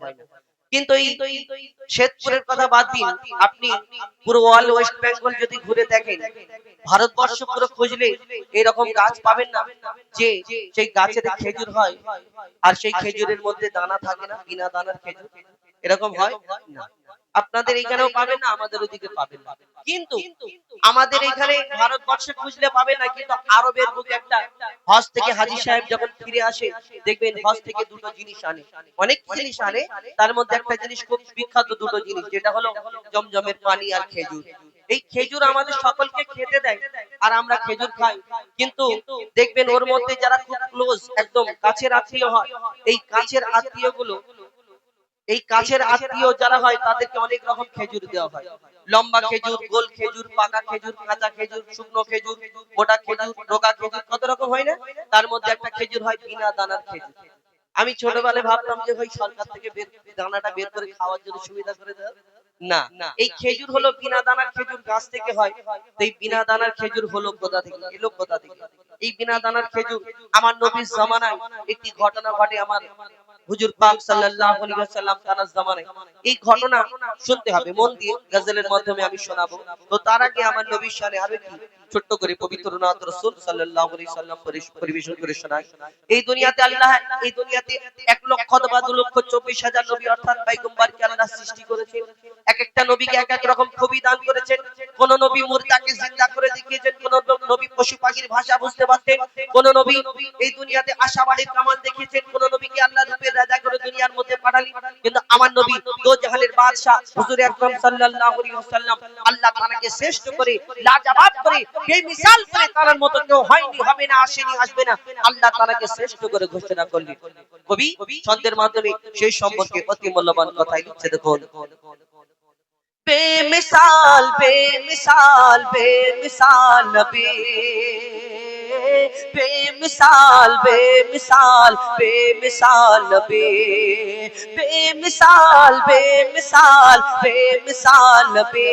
হয় না কিন্তু এই শ্বেতপুরের কথা বাদ দিন আপনি পুরো অল ওয়েস্ট বেঙ্গল যদি ঘুরে দেখেন ভারতবর্ষ পুরো খুঁজলে এরকম গাছ পাবেন না যে সেই গাছের খেজুর হয় আর সেই খেজুরের মধ্যে দানা থাকে না বিনা দানার খেজুর এরকম হয় না। আপনাদের এখানেও পাবেন না আমাদের ওদিকে পাবেন না। কিন্তু আমাদের এখানে ভারতবর্ষে খুঁজলে পাবেন না কিন্তু আরবের বুকে একটা হজ থেকে হাজি সাহেব যখন ফিরে আসে দেখবেন হজ থেকে দুটো জিনিস আনে। অনেক জিনিস আনে তার মধ্যে একটা জিনিস খুব বিখ্যাত দুটো জিনিস যেটা হলো জমজমের পানি আর খেজুর। এই খেজুর আমাদের সকলকে খেতে দেয় আর আমরা খেজুর খাই। কিন্তু দেখবেন ওর মধ্যে যারা খুব ক্লোজ একদম কাছের আত্মীয় হয় এই কাছের আত্মীয়গুলো এই কাছের আত্মীয় যারা হয়, তাদেরকে অনেক রকম খেজুর দেওয়া হয়। লম্বা খেজুর, গোল খেজুর, পাকা খেজুর, কাঁচা খেজুর, শুকনো খেজুর, মোটা খেজুর, রোগা খেজুর, কত রকম হয় না? তার মধ্যে একটা খেজুর হয় বিনা দানার খেজুর। আমি ছোটবেলায় ভাবতাম যে, ভাই, সরকার থেকে দানাটা বের করে খাওয়ার জন্য সুবিধা করে দেয় না, এই খেজুর হলো বিনা দানার খেজুর গাছ থেকে হয় এই বিনা দানার খেজুর হলো কোথা থেকে? এলো কোথা থেকে? এই বিনা দানার খেজুর আমার নবীর জামানায় একটি ঘটনা ঘটে আমার হুজুর পাক সাল্লাল্লাহু আলাইহি ওয়াসাল্লাম তার জামানায়। এই ঘটনা শুনতে হবে, মন দিয়ে গজলের মাধ্যমে আমি শোনাবো। তো তার আগে আমার নবীর শানে আরও একটি ছোট্ট করে পবিত্র নাথ রাসূল আলাইহি সাল্লাম পরিবেশন করে শোনায়। এই দুনিয়াতে আল্লাহ, এই দুনিয়াতে এক লক্ষ অথবা দু লক্ষ চব্বিশ হাজার নবী অর্থাৎ পয়গম্বরকে আল্লাহ সৃষ্টি করেছেন। এক একটা নবীকে এক এক রকম খুবই দান করেছেন। কোন নবী মুর্দাকে জিন্দা করে দেখিয়েছেন, কোন নবী পশু পাখির ভাষা বুঝতে পারতেন। কোন নবী এই দুনিয়াতে আশাবাড়ির কামান দেখিয়েছেন। কোন নবীকে আল্লাহ রূপে রাজা করে দুনিয়ার মধ্যে পাঠালেন। কিন্তু আমার নবী দো জাহানের বাদশা হুজুর আকরাম সাল্লাল্লাহু আলাইহি ওয়াসাল্লাম আল্লাহ তাআলাকে শ্রেষ্ঠ করে, লাজবাব করে বেমিসাল করে তার মতো কেউ হয়নি, হবে না, আসেনি, আসবে না। আল্লাহ তাআলাকে শ্রেষ্ঠ করে ঘোষণা করলেন। কবি, ছন্দের মাধ্যমে সেই সম্পর্কে অতি মূল্যবান কথাই লিখছে, দেখুন। বেমিসাল বেমিসাল বেমিসাল নবী। বেমিসাল বেমিসাল বেমিসাল নবী। বেমিসাল বেমিসাল বেমিসাল নবী।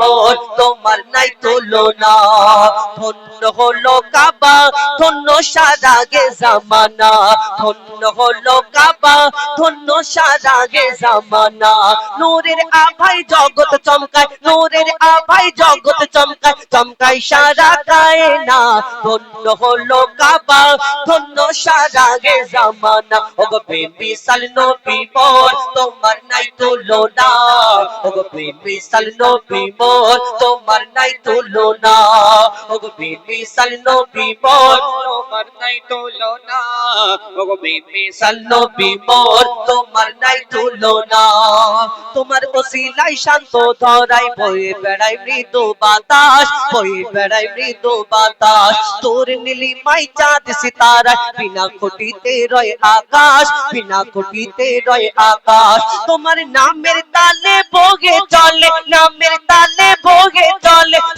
মোর তোমার নাই তুলনা। ধন্য হলো কাবা, ধন্য সারাগে জামানা। ধন্য হলো কাবা, ধন্য সারাগে জামানা। নূরের আভাই জগৎ চমকায়, নূরের আভাই জগৎ চমকায় চমকায় সারা কায়না। ধন্য হলো কাবা, ধন্য সারাগে জামানা। ওগো বিশাল নবী মোর তোমার নাই তুলনা। ওগো বিশাল নবী মোর তোমার নাই তুলনা। ওগো বিশাল নবী মোর তোমার নাই তুলনা। ওগো বিশাল নবী মোর তোমার নাই তুলনা। তোমার বসিলাই শান্ত ধরাই বয়ে বেড়াই মৃদু বাতাস, বয়ে বেড়াই মৃদু বাতাস। তোর নীলি মাই চাঁদ সিতারা, বিনা খুঁটিতে রয় আকাশ, বিনা খুঁটিতে রয় আকাশ। তোমার নামের তালে ভোগে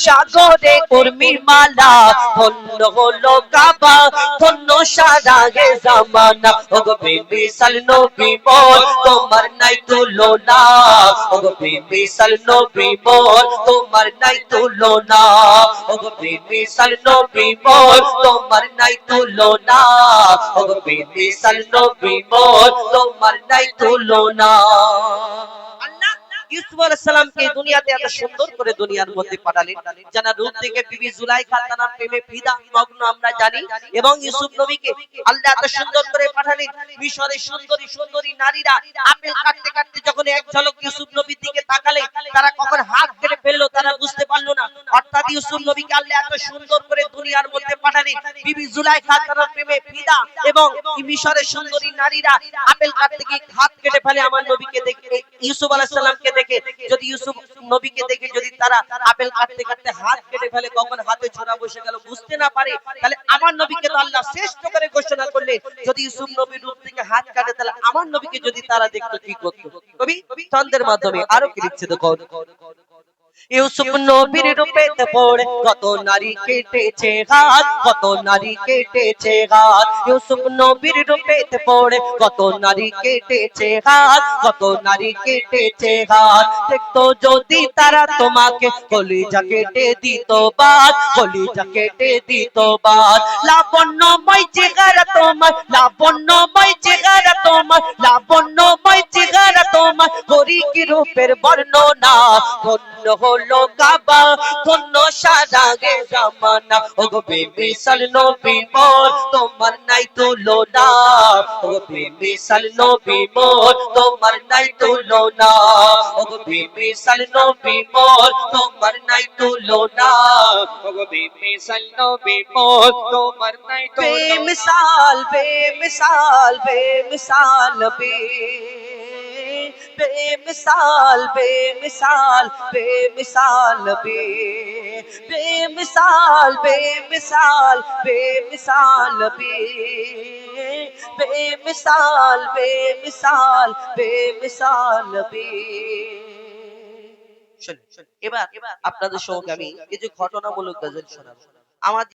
সাগরে উর্মির মালা, ধন্য হলো কাবা, ধন্য সারাগে জামানা। ওগো বিশাল নবী মোর তোমার নাই তুলনা। ওগো বিশাল নবী মোর তোমার নাই তুলনা। ওগো বিশাল নবী মোর তোমার নাই তুলনা। ওগো বিশাল নবী মোর তোমার নাই তুলনা। আল্লাহ ইউসুফ সালামকে দুনিয়াতে এত সুন্দর করে দুনিয়ার মধ্যে পাঠালেন। রূপ থেকে বিবি প্রেমে ফিদা, মগ্ন আমরা জানি। এবং ইউসুফ নবীকে আল্লাহ এত সুন্দর করে পাঠালেন। সুন্দরী সুন্দরী নারীরা আপেল কাটতে কাটতে যখন এক ঝলক ইউসুফ নবীর দিকে তাকালে, তারা কখন হাত ফেলল তারা বুঝতে পারল না। অর্থাৎ ইউসুফ নবীকে আল্লাহ এত সুন্দর করে দুনিয়ার মধ্যে পাঠালেন। বিবি জুলাইখা তার প্রেমে ফিদা এবং মিশরের সুন্দরী নারীরা আপেল কাটতে গিয়ে হাত কেটে ফেলে আমার নবীকে দেখে, ইউসুফ আলাইহিস সালামকে দেখে, যদি ইউসুফ নবীকে দেখে, যদি তারা আপেল কাটতে কাটতে হাত কেটে ফেলে, কখন হাতে ছোড়া বসে গেল, বুঝতে না পারে, তাহলে আমার নবীকে তো আল্লাহ শ্রেষ্ঠ করে ঘোষণা করলে যদি ইউসুফ নবীর রূপ থেকে হাত কাটে, তাহলে আমার নবীকে যদি তারা দেখতো, কি করতো? কবি, ছন্দের মাধ্যমে আরও কি লিখছে দেখো ইউসুফ নবীর রূপেতে পড়ে। কত নারী কেটেছে হাত কত নারী কেটেছে হাত ইউসুফ নবীর রূপেতে পড়ে কত নারী কেটেছে হাত কত নারী কেটেছে হাত দেখতো যদি তারা তোমাকে কলিজা কেটে দিত বাদ কলিজা কেটে দিত বাদ। লাবণ্যময় চেহারা তোমার লাবণ্যময় চেহারা তোমার লাবণ্যময় চেহারা তোমার। করি কি রূপের বর্ণনা। ধন্য হলো কাবা, ধন্য সারাগে জামানা। ও গো বেমিসাল নবী মোর, তোমার নাই তুলনা। ও গো বেমিসাল নবী মোর, তোমার নাই তুলনা। ও গো বেমিসাল নবী মোর, তোমার নাই তুলনা। ওগো বেমিসাল নবী মোর, তোমার নাই তুলনা। বেমিসাল বেমিসাল বেমিসাল বে বেমিসাল বেমিসাল বেমিসাল বে বেমিসাল বেমিসাল বেমিসাল বে বেমিসাল বেমিসাল বেমিসাল বে শুনুন, এবার আপনাদের সঙ্গে আমি কিছু ঘটনামূলক গজল শোনাবো। আমার